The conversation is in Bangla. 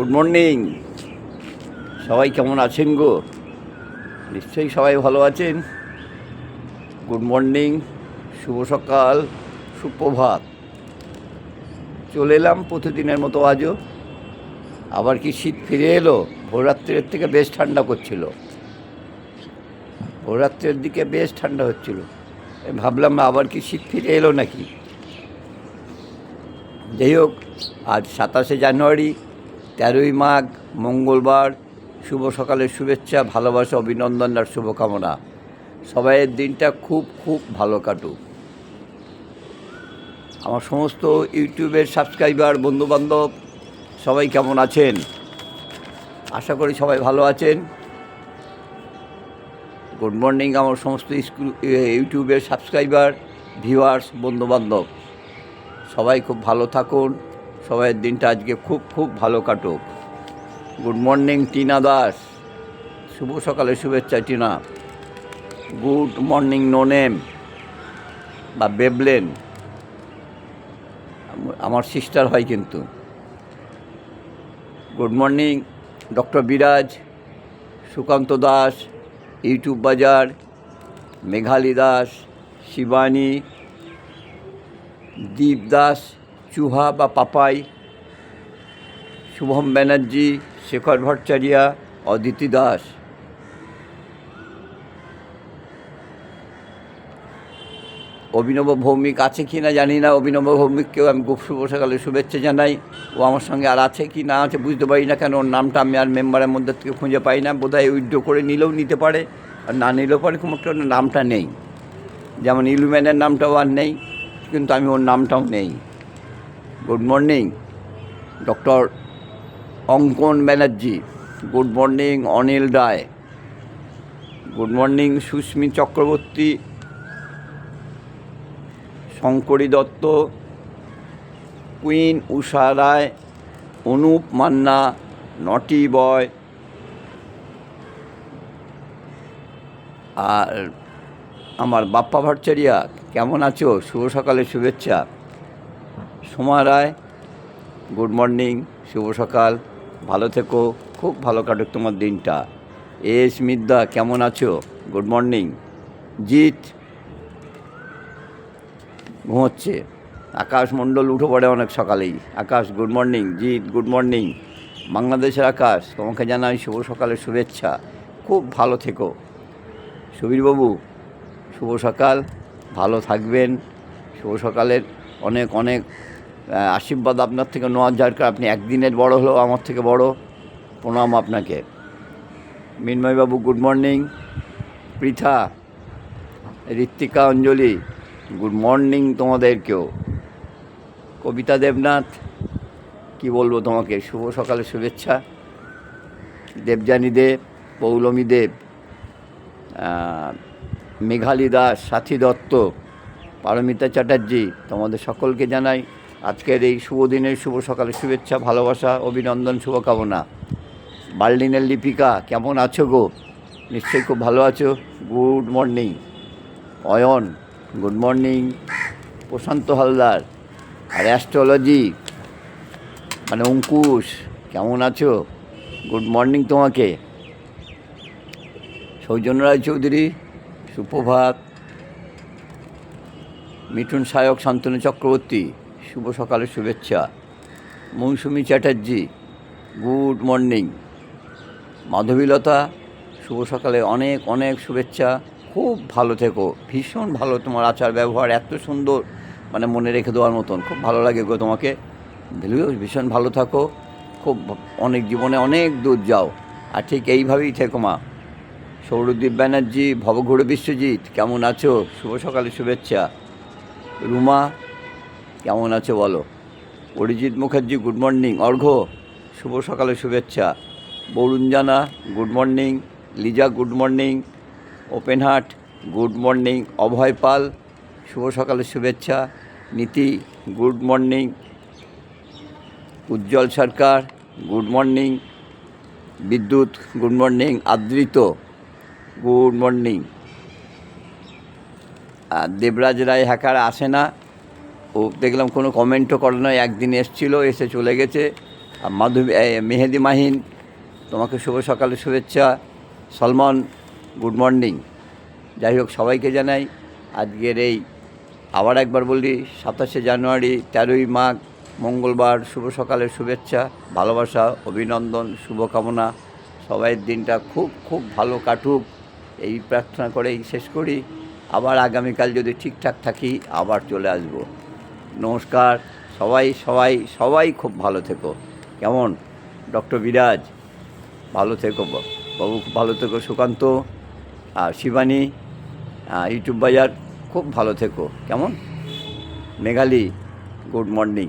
গুড মর্নিং সবাই কেমন আছেন গো? নিশ্চয়ই সবাই ভালো আছেন। গুড মর্নিং শুভ সকাল, সুপ্রভাত। চলে এলাম প্রতিদিনের মতো আজও। আবার কি শীত ফিরে এলো? ভোররাত্রের থেকে বেশ ঠান্ডা করছিল। ভোররাত্রের দিকে বেশ ঠান্ডা হচ্ছিল। ভাবলাম আবার কি শীত ফিরে এলো নাকি? যাই হোক, আজ সাতাশে জানুয়ারি তেরোই মাঘ, মঙ্গলবার। শুভ সকালের শুভেচ্ছা, ভালোবাসা, অভিনন্দন আর শুভকামনা। সবাইয়ের দিনটা খুব খুব ভালো কাটুক। আমার সমস্ত ইউটিউবের সাবস্ক্রাইবার, বন্ধুবান্ধব, সবাই কেমন আছেন? আশা করি সবাই ভালো আছেন। গুড মর্নিং, আমার সমস্ত স্কুল ইউটিউবের সাবস্ক্রাইবার, ভিউয়ার্স, বন্ধুবান্ধব। সবাই খুব ভালো থাকুন। সবাইয়ের দিনটা আজকে খুব খুব ভালো কাটুক। Good morning, Tina Das. শুভ সকালে শুভেচ্ছা, Tina. Good morning no name বা বেবলেন। আমার সিস্টার হয় কিন্তু। গুড মর্নিং, ডক্টর বিরাজ, সুকান্ত দাস, ইউটিউব বাজার, মেঘালী দাস, শিবানী, দীপ দাস চুহা বা পাপাই, শুভম ব্যানার্জি, শেখর ভট্টাচারিয়া, অদিতি দাস। অভিনব ভৌমিক আছে কি না জানি না। অভিনব ভৌমিককেও আমি খুব শুভ শুভেচ্ছা জানাই। ও আমার সঙ্গে আর আছে কি না আছে বুঝতে পারি না কেন, ওর নামটা আমি আর মেম্বারের মধ্যে থেকে খুঁজে পাই না। বোধহয় উইথড্র করে নিলেও নিতে পারে আর না নিলেও পারে ওর নামটা নেই। যেমন ইলুম্যানের নামটাও আর নেই, কিন্তু আমি ওর নামটাও নেই। Good morning doctor Ankan Banerjee good morning Anil Roy good morning Susmi Chakraborty Shankari Dutta queen Usha Roy Anup Manna naughty boy আর আমার বাপ্পা ভট্টাচারিয়া কেমন আছো? শুভ সকালে শুভেচ্ছা। সোমা রায়, গুড মর্নিং, শুভ সকাল, ভালো থেকো, খুব ভালো কাটুক তোমার দিনটা। এস মিদ্দা, কেমন আছো? Good morning. জিৎ ঘুমোচ্ছে। আকাশ মণ্ডল উঠে পড়ে অনেক সকালেই। Akash, good morning. Jeet, good morning. বাংলাদেশের আকাশ, তোমাকে জানাই শুভ সকালের শুভেচ্ছা। খুব ভালো থেকো। সুবীরবাবু, শুভ সকাল। ভালো থাকবেন। শুভ সকালের অনেক অনেক আশীর্বাদ আপনার থেকে নেওয়ার দরকার আপনি একদিনের বড় হলেও আমার থেকে বড়। প্রণাম আপনাকে। মিন্ময়বাবু good morning Pritha, Ritwika, Anjali good morning তোমাদেরকেও। কবিতা দেবনাথ, কি বলব তোমাকে? শুভ সকালে শুভেচ্ছা। দেবযানী দেব, পৌলমী দেব মেঘালী দাস, সাথী দত্ত, পারমিতা চ্যাটার্জি, তোমাদের সকলকে জানাই আজকের এই শুভ দিনের শুভ সকালে শুভেচ্ছা, ভালোবাসা, অভিনন্দন, শুভকামনা। বার্লিনের লিপিকা, কেমন আছো গো? নিশ্চয়ই খুব ভালো আছো। Good morning. Ayan, good morning. Prashanta Haldar আর অ্যাস্ট্রোলজি মানে অঙ্কুশ, কেমন আছো? গুড মর্নিং তোমাকে। সৌজন্য রায় চৌধুরী সুপ্রভাত। মিঠুন সায়ক, শান্তনু চক্রবর্তী। শুভ সকালের শুভেচ্ছা। Mousumi Chatterjee, good morning. মাধবীলতা, শুভ সকালে অনেক অনেক শুভেচ্ছা। খুব ভালো থেকো। ভীষণ ভালো তোমার আচার ব্যবহার, এত সুন্দর। মানে মনে রেখে দেওয়ার মতন। খুব ভালো লাগে গো তোমাকে। ভীষণ ভালো থাকো। খুব অনেক জীবনে অনেক দূর যাও। আর ঠিক এইভাবেই থেকো মা। সৌরদীপ ব্যানার্জি, ভবঘুরে বিশ্বজিৎ, কেমন আছো? শুভ সকালে শুভেচ্ছা। রুমা কেমন আছো বলো? অরিজিৎ মুখার্জি গুড মর্নিং অর্ঘ্য শুভ সকালে শুভেচ্ছা। Barun Jana good morning Liza good morning open heart good morning Abhay Pal, শুভ সকালে শুভেচ্ছা। Niti good morning Ujjwal Sarkar good morning Bidyut good morning Adrit good morning Debraj Roy hacker আসে না। ও দেখলাম কোনো কমেন্টও করে না একদিন এসছিল, এসে চলে গেছে। আর মাধবী মেহেদি মাহিন, তোমাকে শুভ সকালে শুভেচ্ছা। Salman, good morning. যাই হোক, সবাইকে জানাই, আজকের এই আবার একবার বলি, সাতাশে জানুয়ারি, তেরোই মাঘ, মঙ্গলবার, শুভ সকালের শুভেচ্ছা, ভালোবাসা, অভিনন্দন, শুভকামনা। সবাই দিনটা খুব খুব ভালো কাটুক। এই প্রার্থনা করেই শেষ করি। আবার আগামীকাল যদি ঠিকঠাক থাকি, আবার চলে আসব। নমস্কার। সবাই সবাই সবাই খুব ভালো থেকো। কেমন? ডক্টর বিরাজ, ভালো থেকো বাবু খুব ভালো থেকো, সুকান্ত, আর শিবানী ইউটিউব বাজার, খুব ভালো থেকো। কেমন? Meghali, good morning.